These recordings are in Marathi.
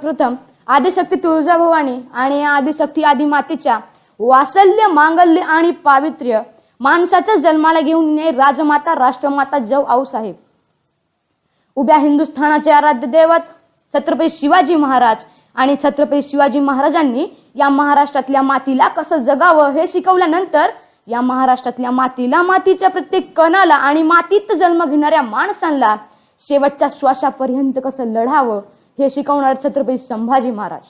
प्रथम आदिशक्ती तुळजाभवानी आणि आदिशक्ती आदि मातेच्या वासल्य मांगल्य आणि पावित्र्य माणसाच्या जन्माला घेऊन ये राजमाता राष्ट्रमाता जव आऊसाहेब उभ्या हिंदुस्थानाचे आराध्य दैवत छत्रपती शिवाजी महाराज आणि छत्रपती शिवाजी महाराजांनी या महाराष्ट्रातल्या मातीला कसं जगावं हे शिकवल्यानंतर या महाराष्ट्रातल्या मातीला मातीच्या प्रत्येक कणाला आणि मातीत जन्म घेणाऱ्या माणसांना शेवटच्या श्वासापर्यंत कसं लढावं हे शिकवणार छत्रपती संभाजी महाराज.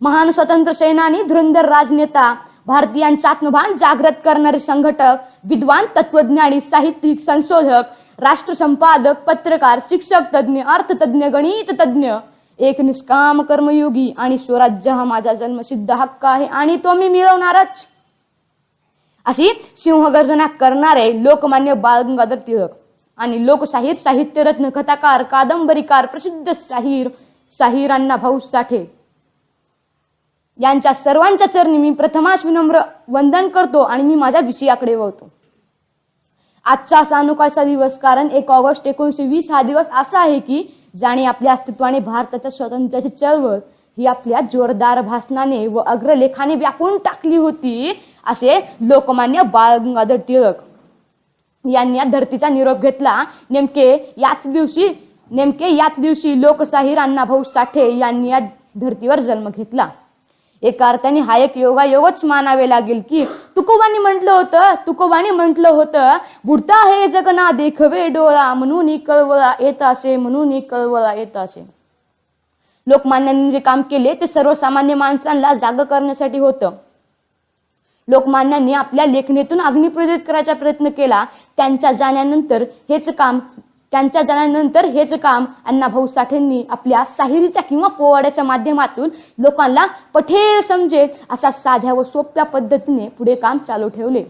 महान स्वतंत्र सेनानी धुरंधर राजनेता भारतीयांचं आत्मभान जागृत करणारे संघटक विद्वान तत्वज्ञानी साहित्यिक संशोधक राष्ट्र संपादक पत्रकार शिक्षक तज्ज्ञ अर्थतज्ञ गणित तज्ज्ञ एक निष्काम कर्मयोगी आणि स्वराज्य हा माझा जन्मसिद्ध हक्क आहे आणि तो मी मिळवणारच. अशी सिंहगर्जना करणारे लोकमान्य बाळ गंगाधर टिळक आणि लोकशाहीर साहित्यरत्न कथाकार कादंबरीकार प्रसिद्ध शाहीर शाहिरांना अण्णा भाऊ साठे. यांच्या सर्वांच्या चरणी मी प्रथमाश विनम्र वंदन करतो आणि मी माझ्या विषयाकडे वळतो. आजचा असा दिवस कारण एक ऑगस्ट एकोणीशे वीस हा दिवस असा आहे की ज्याने आपल्या अस्तित्वाने भारताच्या स्वातंत्र्याची चळवळ ही आपल्या जोरदार भाषणाने व अग्रलेखाने व्यापून टाकली होती असे लोकमान्य बाळ गंगाधर टिळक यांनी या धरतीचा निरोप घेतला. नेमके याच दिवशी नेमके याच दिवशी लोकशाहीर अण्णाभाऊ साठे यांनी या धर्तीवर जन्म घेतला. एका अर्थाने हा एक योगायोगच मानावे लागेल की तुकोबानी म्हटलं होतं तुकोबानी म्हटलं होतं बुडता हे जगना देखवे डोळा म्हणून कळवळा येत असे म्हणून कळवळा येत असे. लोकमान्यांनी जे काम केले ते सर्वसामान्य माणसांना जाग करण्यासाठी होतं. लोकमान्यांनी आपल्या लेखणीतून अग्निप्रज्वलित करायचा प्रयत्न केला. त्यांच्या जाण्यानंतर हेच काम त्यांच्या जाण्यानंतर हेच काम अण्णाभाऊ साठेंनी आपल्या साहिरीच्या किंवा पोवाड्याच्या माध्यमातून लोकांना पठेल समजेल अशा साध्या व सोप्या पद्धतीने पुढे काम चालू ठेवले.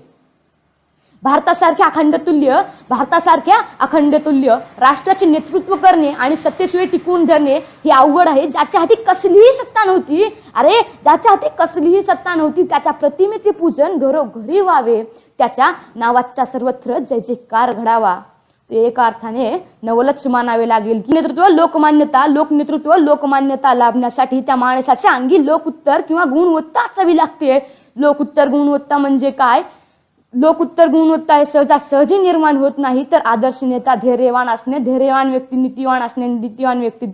भारतासारख्या अखंडतुल्य भारतासारख्या अखंडतुल्य राष्ट्राचे नेतृत्व करणे आणि सत्तेशिवाय टिकवून धरणे हे अवघड आहे. ज्याच्या हाती कसलीही सत्ता नव्हती अरे ज्याच्या हाती कसलीही सत्ता नव्हती त्याच्या प्रतिमेचे पूजन घरोघरी व्हावे. त्याच्या नावाच्या सर्वत्र जय जयकार घडावा. एका अर्थाने नवलच मानावे लागेल. की नेतृत्व लोकमान्यता लोकनेतृत्व लोकमान्यता लाभण्यासाठी त्या माणसाच्या अंगी लोकउत्तर किंवा गुणवत्ता असावी लागते. लोकउत्तर गुणवत्ता म्हणजे काय? लोकउत्तर गुणवत्ता हे सहजासहजी निर्माण होत नाही तर आदर्श नेता धैर्यवान असणे धैर्यवान व्यक्ती नीतिवान असणे नीतिवान व्यक्ती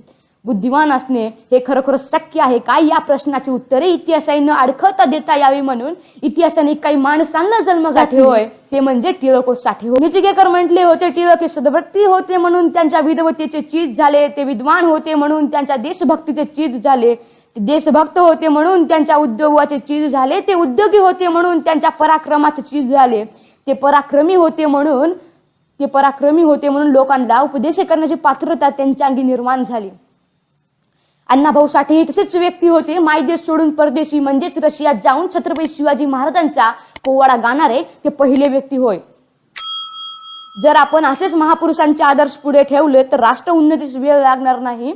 बुद्धिवान असणे हे खरोखर शक्य आहे काय या प्रश्नाची उत्तरे इतिहासाने अडखळता देता यावी म्हणून इतिहासाने काही माणसांना जन्म गाठे होय ते म्हणजे टिळक साठे होय. निचिकेकर म्हटले होते टिळक हे सदभक्ती होते म्हणून त्यांच्या विधवतेचे चीज झाले ते विद्वान होते म्हणून त्यांच्या देशभक्तीचे चीज झाले. देशभक्त होते म्हणून त्यांच्या उद्योगाचे चीज झाले. ते उद्योगी होते म्हणून त्यांच्या पराक्रमाचे चीज झाले. ते पराक्रमी होते म्हणून ते पराक्रमी होते म्हणून लोकांना उपदेश करण्याची पात्रता त्यांच्या अंगी निर्माण झाली. अण्णाभाऊ साठे हे तसेच व्यक्ती होते. मायदेश सोडून परदेशी म्हणजेच रशियात जाऊन छत्रपती शिवाजी महाराजांचा पोवाडा गाणारे ते पहिले व्यक्ती होय. जर आपण असेच महापुरुषांचे आदर्श पुढे ठेवले तर राष्ट्र उन्नतीस वेळ लागणार नाही.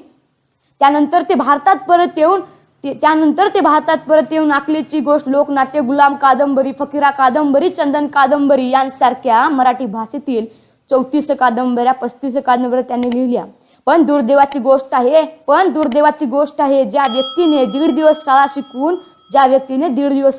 त्यानंतर ते भारतात परत येऊन ते त्यानंतर ते भारतात परत येऊन आकलीची गोष्ट लोकनाट्य गुलाम कादंबरी फकीरा कादंबरी चंदन कादंबरी यांसारख्या मराठी भाषेतील चौतीस कादंबऱ्या पस्तीस कादंबऱ्या त्यांनी लिहिल्या. पण दुर्दैवाची गोष्ट आहे पण दुर्दैवाची गोष्ट आहे ज्या व्यक्तीने दीड दिवस शाळा शिकवून ज्या व्यक्तीने दीड दिवस